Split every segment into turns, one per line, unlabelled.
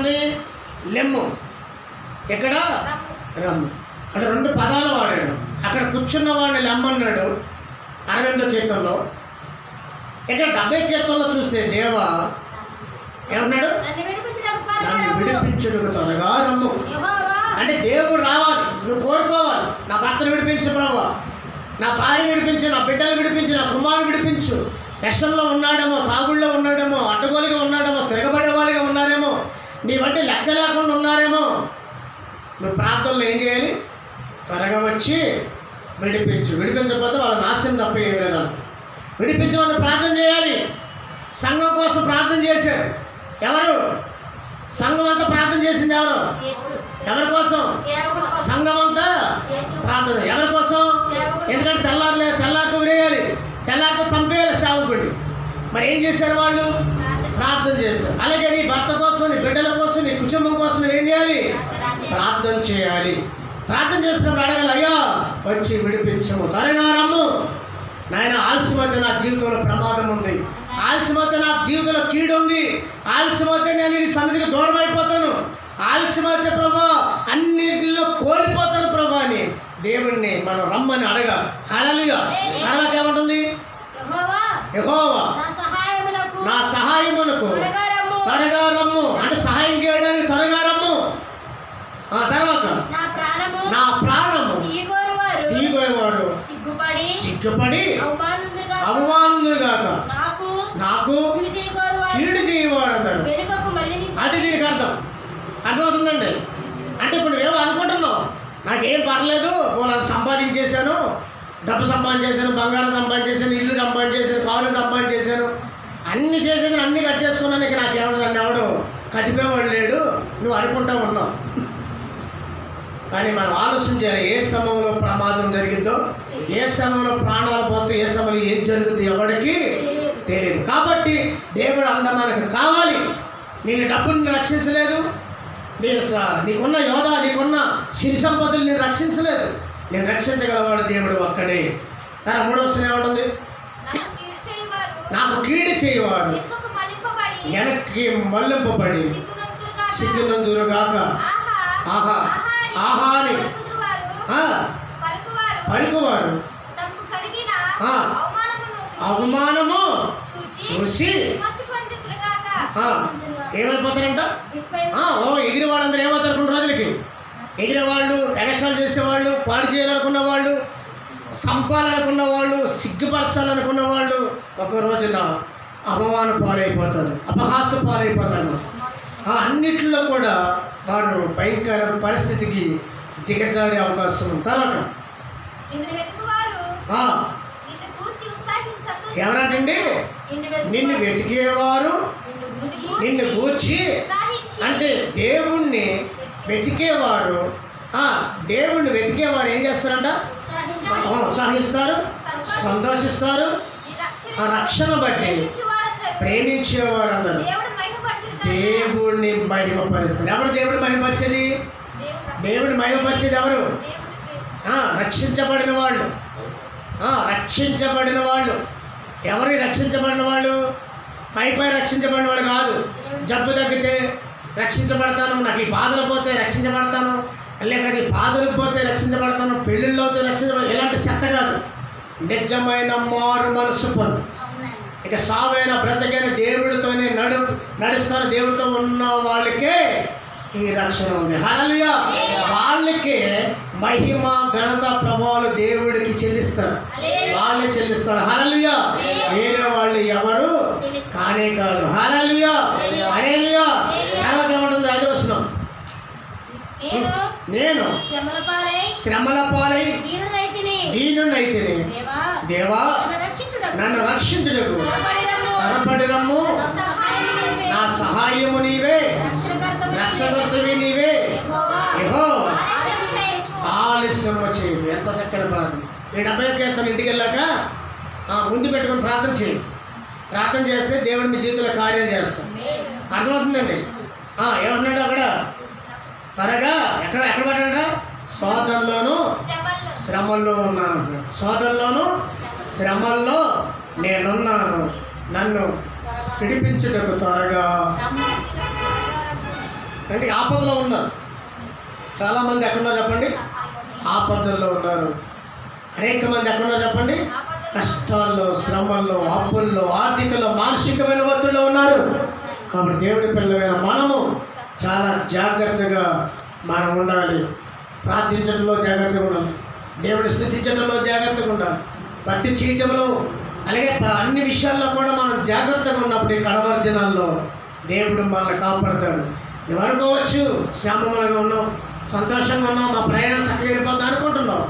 ఏమంటుంది లెమ్ము. ఇక్కడ రమ్ము. అంటే రెండు పదాలు వాడాడు. అక్కడ కూర్చున్న వాడిని లెమ్మన్నాడు అరవింద కీర్తనలో. ఇక్కడ డెబ్బై కీర్తనలో చూస్తే దేవ ఏమన్నాడు
నన్ను.
విడిపించుడు త్వరగా రమ్ము. అంటే దేవుడు రావాలి. నువ్వు కోరుకోవాలి. నా భర్తను విడిపించు ప్రభావ నా భార్య విడిపించు నా బిడ్డలు విడిపించు నా కుమారుని విడిపించు. వ్యసనంలో ఉన్నాడేమో తాగుళ్ళో ఉన్నాడేమో అడ్డగోలుగా ఉన్నాడేమో ఉన్నారేమో నీ వంటి లెక్క లేకుండా ఉన్నారేమో. నువ్వు ప్రాంతంలో ఏం చేయాలి? త్వరగా వచ్చి విడిపించు. విడిపించకపోతే వాళ్ళ నాశనం తప్ప ఏం లేదు విడిపించమని ప్రార్థన చేయాలి. సంఘం కోసం ప్రార్థన చేశారు. ఎవరు? సంఘం అంతా ప్రార్థన చేసింది ఎవరు? ఎవరి కోసం? సంఘం అంతా ప్రార్థన. ఎవరి కోసం? ఎందుకంటే తెల్లారులే తెల్లారితో ఉరేయాలి. తెల్లారితో చంపేయాలి సేవకుడిని. మరి ఏం చేశారు వాళ్ళు? ప్రార్థన చేశారు. అలాగే నీ భర్త కోసం నీ బిడ్డల కోసం నీ కుటుంబం కోసం ఏం చేయాలి? ప్రార్థన చేయాలి. ప్రార్థన చేసినప్పుడు అడగాలి అయ్యా వచ్చి విడిపించము. త్వరగా రమ్ము. నాయన ఆలస్యమైతే నా జీవితంలో ప్రమాదం ఉంది. ఆలస్యమైతే నా జీవితంలో కీడు ఉంది. ఆలస్యమైతే నేను నీ సన్నిధికి దూరం అయిపోతాను. ఆలస్యమైతే ప్రభా అన్నిటిలో కోల్పోతాను ప్రభా అని దేవుణ్ణి మనం రమ్మని అడగాలి. హలలుగా తర్వాత ఏమంటుంది?
యెహోవా. నా సహాయమునకు. త్వరగా రమ్ము.
అంటే సహాయం చేయడానికి త్వరగా రమ్ము. ఆ తర్వాత.
నా ప్రాణము.
తీగోయేవాడు
సిగ్గుపడి. అవమానులుగా
అవమానుగాక
నాకు. కీడు
చేయవాడు
మళ్ళీ
అది దీనికి అర్థం. అర్థమవుతుందండి? అంటే ఇప్పుడు ఏమో అనుకుంటున్నావు నాకేం పర్లేదు. నేను సంపాదించేశాను. డబ్బు సంపాదించేశాను. బంగారం సంపాదించేశాను. ఇల్లు సంపాదించేశాను. అన్ని చేసేసి అన్ని కట్టేసుకున్నాను ఇక నాకేమో నన్ను ఎవడు కదిపేవాడు లేడు. నువ్వు అనుకుంటా ఉన్నావు. కానీ మనం ఆలోచించాలి ఏ సమయంలో ప్రమాదం జరిగిందో ఏ సమయంలో ప్రాణాలు పోతే ఏ సమయంలో ఏం జరుగుతుంది ఎవరికి తెలియదు. కాబట్టి దేవుడు అండ మనకు కావాలి. నేను డబ్బుని రక్షించలేదు. నేను స- నీకున్న యోధ నీకున్న సిరి సంపదలు నేను రక్షించలేదు. నేను రక్షించగలవాడు దేవుడు ఒక్కడే. తన మూడవ ఏమంటుంది?
నాకు కీడు చేయవారు వెనుకకు
మల్లింపబడి
సిగ్గునందురుగాక. ఆహా.
ఆహా. అని
పలుకువారు.
అవమానము చూసి. ఏమైపోతారంట? ఓ ఎగిరి వాళ్ళందరూ ఏమవుతారు కొన్ని రోజులకి? ఎగిరే వాళ్ళు ఎగస్ట్రాలు చేసేవాళ్ళు పాడు చేయాలనుకున్న వాళ్ళు సంపాలనుకున్న వాళ్ళు సిగ్గుపరచాలనుకున్న వాళ్ళు ఒక రోజున అవమాన పాలైపోతారు అపహాస పాలైపోతారు. అన్నిట్లో కూడా వారు భయంకర పరిస్థితికి దిగజారే అవకాశం తర్వాత. ఎవరంటండి?
నిన్ను వెతుకు-
నిన్ను వెతికేవారు.
నిన్ను
ఉత్సాహించి.
అంటే దేవుణ్ణి వెతికేవారు. దేవుణ్ణి వెతికేవారు ఏం చేస్తారంట? ఉత్సాహిస్తారు సంతోషిస్తారు.
రక్షణ
ఆ రక్షణ బట్టి
ప్రేమించువారందరూ.
ప్రేమించేవారు అందరు
దేవుడు
దేవుణ్ణి మహిమపరుస్తారు. ఎవరు దేవుడు మహిమపరిచేది?
దేవుడు
దేవుడిని మహిమపరిచేది ఎవరు? రక్షించబడిన వాళ్ళు. రక్షించబడిన వాళ్ళు. ఎవరు రక్షించబడిన వాళ్ళు? పై పై రక్షించబడిన వాళ్ళు కాదు. జబ్బు తగ్గితే రక్షించబడతాను నాకు ఈ బాధలు పోతే రక్షించబడతాను. లేక ఈ బాధలు పోతే రక్షించబడతాను పెళ్ళిళ్ళు అవుతే నిజమైన మారు మనసు పొందు. ఇక సావైన బ్రతకైన దేవుడితోనే నడు నడుస్తున్న దేవుడితో ఉన్న వాళ్ళకే ఈ రక్షణ ఉంది. హల్లెలూయా. వాళ్ళకే మహిమ ఘనత ప్రభావాలు దేవుడికి చెల్లిస్తారు. వాళ్ళే చెల్లిస్తారు. హల్లెలూయా. వేరే వాళ్ళు ఎవరు కానే కాదు. హల్లెలూయా. హల్లెలూయా. తర్వాత ఏమంటుంది ఐదో వచనం.
నేను శ్రమల పాలై దీనునైతిని. దేవా నన్ను రక్షించడకు
నన్ను
రమ్ము. నా సహాయము నీవే.
రక్షకర్తవి నీవే. ఏహో
ఆలస్యం
చేయదు ఎంత చక్కని ప్రార్థన. ఈ డెబ్బై ఒక్క ఇంటికి వెళ్ళాక ముందు పెట్టుకొని ప్రార్థన చేయండి ప్రార్థన చేస్తే దేవుడు మీ జీవితంలో కార్యం చేస్తాం అర్థమవుతుందండి? ఏమంటున్నాడు ఏమన్నాడు అక్కడ? త్వరగా ఎక్కడ ఎక్కడ పడ్డా సోదరులోను
శ్రమల్లో
ఉన్నాను అంటున్నాడు. సోదరులోను శ్రమల్లో నేనున్నాను. నన్ను విడిపించుటకు త్వరగా. అంటే ఆపదలో ఉన్నారు. చాలామంది ఎక్కడున్నారు చెప్పండి? ఆపదల్లో ఉన్నారు. అనేక మంది ఎక్కడున్నారు చెప్పండి? కష్టాల్లో శ్రమల్లో అప్పుల్లో ఆర్థికలో మానసికమైన ఒత్తిడిలో ఉన్నారు. కాబట్టి దేవుడి పిల్లమైన మనము చాలా జాగ్రత్తగా మనం ఉండాలి. ప్రార్థించడంలో జాగ్రత్తగా ఉండాలి. దేవుడి స్థుతించడంలో జాగ్రత్తగా ఉండాలి. భక్తి చేయటంలో అలాగే అన్ని విషయాల్లో కూడా మనం జాగ్రత్తగా ఉన్నప్పుడు ఈ కడవర దినాల్లో దేవుడు మనల్ని కాపాడతాడు. నువ్వు అనుకోవచ్చు శ్యామములుగా ఉన్నాం సంతోషంగా ఉన్నాం మా ప్రయాణం చక్కగా వెళ్ళిపోతుంది అనుకుంటున్నాం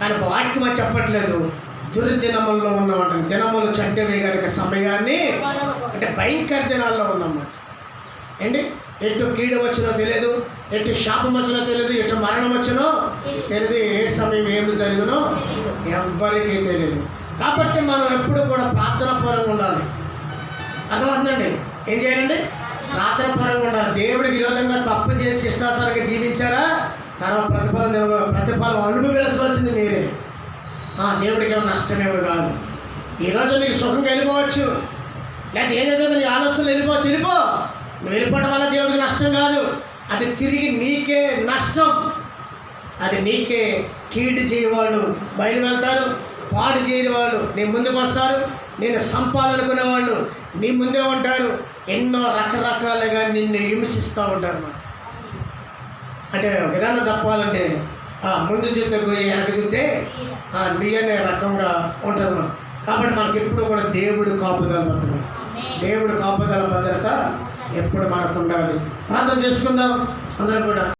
కానీ వాక్యం చెప్పట్లేదు. దుర్దినముల్లో ఉన్నామంట దినములు చెడ్డవి కనుక సమయాన్ని అంటే భయంకర దినాల్లో ఉన్నామాట ఏంటి? ఎటు కీడ వచ్చినో తెలియదు ఎటు శాపం వచ్చినో తెలియదు ఎటు మరణం వచ్చినో తెలియదు ఏ సమయం ఏమి జరిగినో ఎవ్వరికీ తెలియదు కాబట్టి మనం ఎప్పుడు కూడా ప్రార్థన పరంగా ఉండాలి. అర్థమవుతుందండి? ఏం చేయాలండి? ప్రార్థన పరంగా ఉండాలి. దేవుడికి విరోధంగా తప్పు చేసి ఇష్టాసారంగా జీవించారా? తర్వాత ప్రతిఫలం ప్రతిఫలం అనుభవించవలసింది మీరే. దేవుడికి ఏమో నష్టమేమో కాదు. ఈరోజు నీకు సుఖంగా వెళ్ళిపోవచ్చు. లేకపోతే ఏదేదో నీ ఆలోచనలు వెళ్ళిపోవచ్చు. వెళ్ళిపో. నువ్వు వెళ్ళిపోవడం వల్ల దేవుడికి నష్టం కాదు. అది తిరిగి నీకే నష్టం. అది నీకే కీడు చేయవాళ్ళు. బయలు వెళ్తారు పాడు చేయని వాళ్ళు. నీ ముందుకు వస్తారు నేను సంపాదనుకునే వాళ్ళు నీ ముందే ఉంటారు. ఎన్నో రకరకాలుగా నిన్ను హింసిస్తూ ఉంటారు అన్నమాట. అంటే విధానం చెప్పాలంటే ఆ, ముందు చూస్తే గొయ్యి వెనక చూస్తే నీ అనే రకంగా ఉంటుంది మనం కాబట్టి మనకి ఎప్పుడు కూడా దేవుడు కాపుదల భద్రత దేవుడు కాపుదల భద్రత ఎప్పుడు మనకు ఉండాలి. ప్రార్థన చేసుకుందాం. అందరూ కూడా.